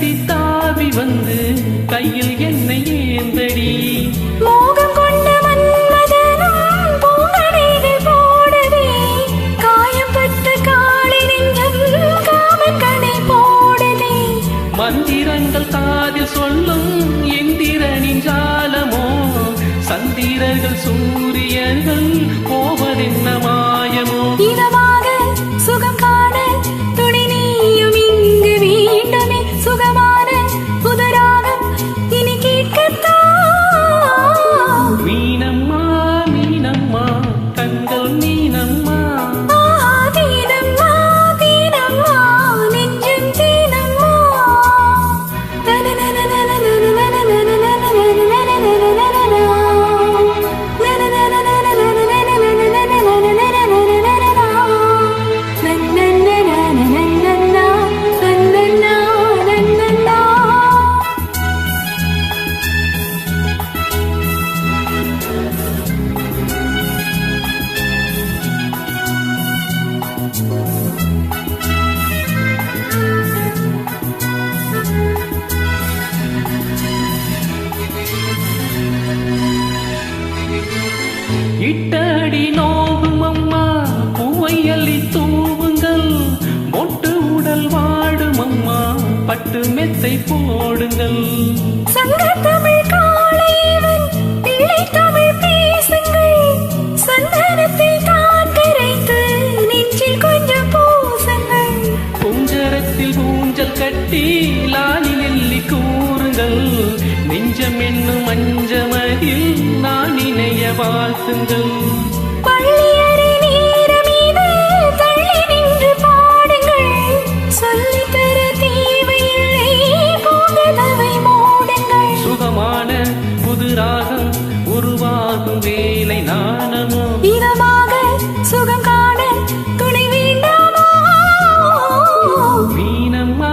கட்டி தாவி வந்து கையில் என்னை ஏந்தடி. மோகம் கொண்ட மந்திரங்கள் காதில் சொல்லும் எந்திரனின் ஜாலமோ சந்திரர்கள் சூரிய இட்டடி நோகும் அம்மா குவையலி தூவுங்கள். மொட்டு உடல் வாடும் அம்மா பட்டு மெத்தை போடுங்கள். கட்டி லாலி நெல்லி கூறுங்கள். நெஞ்சம் என்னும் மஞ்சமகில் வாழ்த்துங்கள். உருவாகும் வேலை நாணமோ? இதமாக சுகம் காண துணை வேண்டாமோ? மீனம்மா